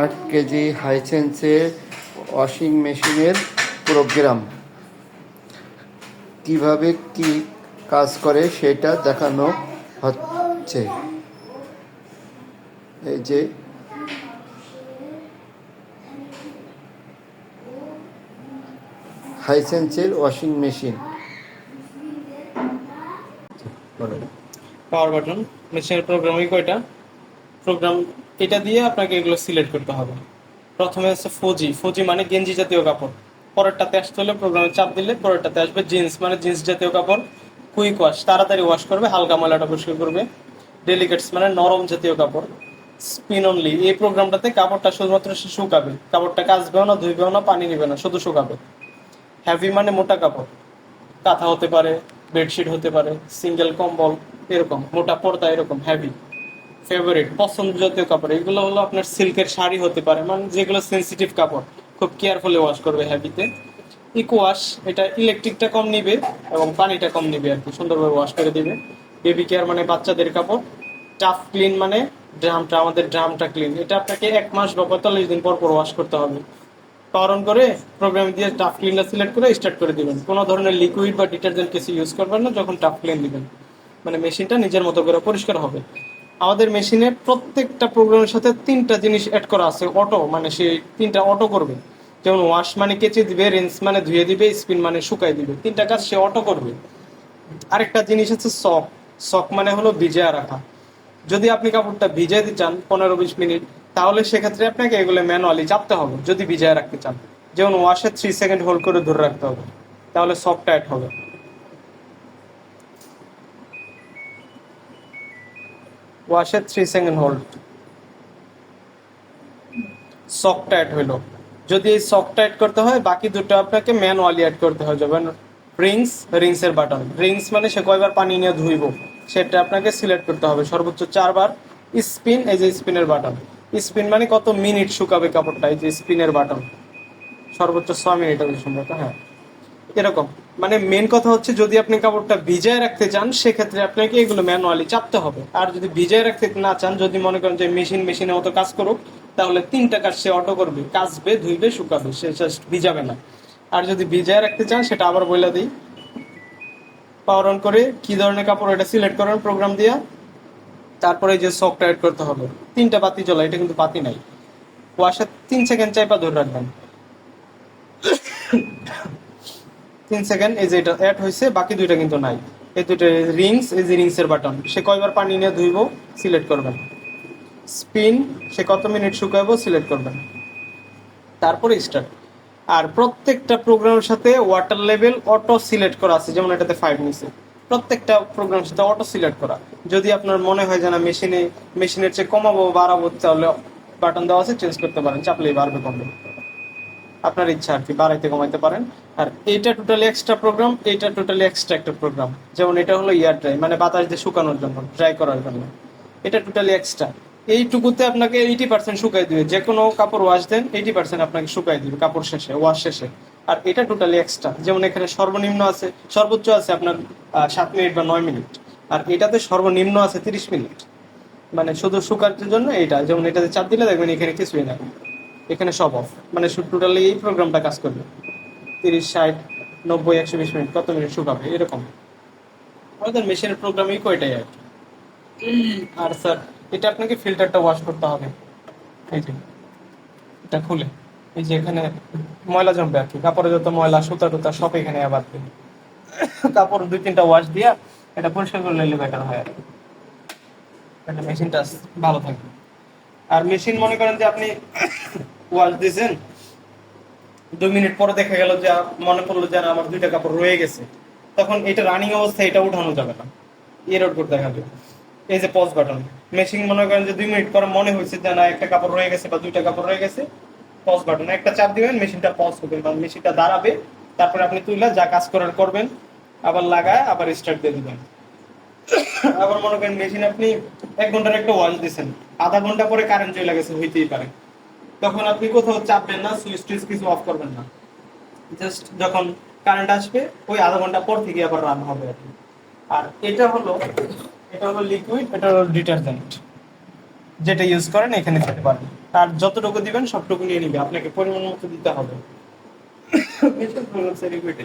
আট কেজি হাইসেন্সের ওয়াশিং মেশিনের প্রোগ্রাম। কীভাবে কি কাজ করে সেটা দেখানো হচ্ছে। এই যে হাইসেন্সের ওয়াশিং মেশিন। পাওয়ার বাটন, মেশিনের প্রোগ্রামই কয়টা? প্রোগ্রাম এটা দিয়ে আপনাকে এগুলো সিলেক্ট করতে হবে। প্রথমে হচ্ছে ফোজি ফোজি মানে গেঞ্জি জাতীয় কাপড়। পরেরটাতে আসতে হলে প্রোগ্রামে চাপ দিলে পরেরটাতে আসবে জিন্স মানে জিন্স জাতীয় কাপড়। কুইক ওয়াশ তাড়াতাড়ি ওয়াশ করবে, হালকা ময়লাটা পরিষ্কার করবে। ডেলিকেটস মানে নরম জাতীয় কাপড়। স্পিন অনলি এই প্রোগ্রামটাতে কাপড়টা শুধুমাত্র সে শুকাবে। কাপড়টা কাচবেও না ধুইবেও না, পানি নিবে না, শুধু শুকাবে। হ্যাভি মানে মোটা কাপড়। কাঁথা হতে পারে বেডশিট হতে পারে সিঙ্গেল কম্বল এরকম। মোটা পর্দা এরকম হ্যাভি ফেভারিট পছন্দ জাতীয় কাপড়। এগুলো হলো আপনার সিল্কের শাড়ি হতে পারে মানে যেগুলো সেন্সিটিভ কাপড়, খুব কেয়ারফুলি ওয়াশ করবে হ্যাভিতে ইকো ওয়াশ এটা ইলেকট্রিকটা কম নিবে এবং পানিটা কম নিবে আর কি, সুন্দরভাবে ওয়াশ করে দিবে। বেবি কেয়ার মানে বাচ্চাদের কাপড়। টাফ ক্লিন মানে ড্রামটা আমাদের ড্রামটা ক্লিন এটা আপনাকে এক মাস বা পঁয়তাল্লিশ দিন পর পর ওয়াশ করতে হবে। পাওয়ার করে প্রোগ্রাম দিয়ে টাফ ক্লিনটা সিলেক্ট করে স্টার্ট করে দিবেন। কোনো ধরনের লিকুইড বা ডিটারজেন্ট কিছু ইউজ করবেন না, যখন টাফ ক্লিন দিবেন। মানে মেশিনটা নিজের মতো করে পরিষ্কার হবে। আমাদের মেশিনে প্রত্যেকটা প্রোগ্রামের সাথে তিনটা জিনিস অ্যাড করা আছে অটো মানে সে তিনটা অটো করবে। যেমন ওয়াশ মানে কেচে দিবে রেন্স মানে ধুয়ে দিবে স্পিন মানে শুকাই দিবে, তিনটা কাজ সে অটো করবে। আরেকটা জিনিস হচ্ছে সক সক মানে হলো ভিজিয়ে রাখা। যদি আপনি কাপড়টা ভিজিয়ে দিতে চান পনেরো বিশ মিনিট, তাহলে সেক্ষেত্রে আপনাকে এগুলো ম্যানুয়ালি চাপতে হবে, যদি ভিজিয়ে রাখতে চান। যেমন ওয়াশে থ্রি সেকেন্ড হোল্ড করে ধরে রাখতে হবে, তাহলে সক টাইট হবে। ওয়াশে three second hold. Soak tight হইল। যদি এই সক টাইট করতে হয়, বাকি দুটো আপনাকে ম্যানুয়ালি অ্যাড করতে হয় যেমন রিংস, রিংসের বাটন। রিংস মানে সে কয়বার পানি নিয়ে ধুইব, সেটা আপনাকে সিলেক্ট করতে হবে। সর্বোচ্চ চারবার স্পিন, এই যে স্পিনের বাটন। স্পিন মানে কত মিনিট শুকাবে কাপড়টা, এই যে স্পিনের বাটন। সর্বোচ্চ ছ মিনিট হবে সম্ভবত হ্যাঁ। এরকম। মানে মেন কথা হচ্ছে যদি আপনি কাপড়টা ভিজায় রাখতে চান, সেক্ষেত্রে আপনাকে এগুলো ম্যানুয়ালি চাপতে হবে। আর যদি ভিজায় রাখতে না চান, যদি মনে করেন যে মেশিন মেশিনের মতো কাজ করুক, তাহলে তিনটা কাজ সে অটো করবে। কাচবে, ধুইবে, শুকাবে, সে জাস্ট ভিজাবে না। আর যদি ভিজায় রাখতে চান, সেটা আবার বলে দিই। পাওয়ার অন করে কি ধরনের কাপড় এটা সিলেক্ট করেন প্রোগ্রাম দিয়া, তারপরে যে সকটা অ্যাড করতে হবে। তিনটা পাতি চলা এটা কিন্তু পাতি নাই। ওয়াশে তিন সেকেন্ড চাইপা ধরে রাখবেন। তিন সেকেন্ড, এই যে এটা অ্যাড হয়েছে, বাকি দুইটা কিন্তু নাই। এই দুটো রিংস এই যে রিংসের বাটন সে কয়বার পানি নিয়ে ধুইব সিলেক্ট করবেন। স্পিন সে কত মিনিট শুকাইবো সিলেক্ট করবেন। তারপরে স্টার্ট আর প্রত্যেকটা প্রোগ্রামের সাথে ওয়াটার লেভেল অটো সিলেক্ট করা আছে, যেমন এটাতে ফাইভ নিছে। প্রত্যেকটা প্রোগ্রামের সাথে অটো সিলেক্ট করা। যদি আপনার মনে হয় যে না মেশিনে মেশিনের চেয়ে কমাবো, বাড়াবো, তাহলে বাটন দেওয়া আছে চেঞ্জ করতে পারেন, চাপলেই বাড়বে কমবে। আপনার ইচ্ছা আর কি, বাড়াইতে কমাইতে পারেন। আর এটা টোটালি এক্সট্রা প্রোগ্রাম এটা টোটালি এক্সট্রা একটা প্রোগ্রাম যেমন এটা হলো ইয়ার ড্রাই মানে বাতাস দিয়ে শুকানোর জন্য ড্রাই করার জন্য। এটা টোটালি এক্সট্রা এইটুকুতে আপনাকে এইটি পার্সেন্ট শুকাই দিবে। যে কোনো কাপড় ওয়াশ দেন এইটি পার্সেন্ট আপনাকে শুকাই দিবে কাপড় শেষে ওয়াশ শেষে। আর এটা টোটালি এক্সট্রা যেমন এখানে সর্বনিম্ন আছে, সর্বোচ্চ আছে আপনার সাত মিনিট বা নয় মিনিট। আর এটাতে সর্বনিম্ন আছে তিরিশ মিনিট। মানে শুধু শুকার জন্য এটা যেমন এটাতে চাপ দিলে দেখবেন এখানে কিছুই না এখানে সব অফ মানে টোটালি এই প্রোগ্রামটা কাজ করবে। তিরিশ ষাট নব্বই একশো বিশ মিনিট কত মিনিট শুকাবে এরকম। আমাদের মেশিনের প্রোগ্রাম এই কয়টাই আর। আর স্যার এটা আপনাকে ফিল্টারটা ওয়াশ করতে হবে। এই যে এটা খুলে। এই যে এখানে ময়লা জমবে আর কি। কাপড়ে যত ময়লা সুতা টুতা সব এখানে আবার দেবে। কাপড় দুই তিনটা ওয়াশ দিয়া এটা পরিষ্কার করে নিলে বেটার হয় আর কি। মেশিনটা ভালো থাকবে। আর মেশিন মনে করেন যে আপনি ওয়াশ দিয়েছেন দুই মিনিট পরে দেখা গেল যে মনে পড়ল যে আমার দুইটা কাপড় রয়ে গেছে। তখন এটা রানিং অবস্থায় এটা উঠানো যাবে না। এরর করে দেখাবে। এই যে পজ বাটন মেশিন মনে করেন যে দুই মিনিট পরে মনে হয়েছে যে না, একটা কাপড় রয়ে গেছে বা দুইটা কাপড় রয়ে গেছে পজ বাটন একটা চাপ দিবেন, মেশিনটা পজ হবে বা মেশিনটা দাঁড়াবে, তারপরে আপনি তুইলা যা কাজ করার করবেন, আবার লাগায় আবার স্টার্ট দিয়ে দিবেন। আবার মনে করেন মেশিন আপনি এক ঘণ্টার একটা ওয়াশ দিয়েছেন আধা ঘণ্টা পরে কারেন্ট চলে গেছে, হইতেই পারে। তখন আপনি কোথাও চাপবেন না, সুইচ টুইচ কিছু অফ করবেন না। জাস্ট যখন কারেন্ট আসবে, ওই আধা ঘণ্টা পর থেকে আবার রান হবে আর আর এটা হলো এটা হলো লিকুইড এটা হলো ডিটারজেন্ট যেটা ইউজ করেন, এখানে দিতে পারেন আর যতটুকু দিবেন, সবটুকু নিয়ে নিবে। আপনাকে পরিমাণ মতো দিতে হবে। সেলিব্রিটি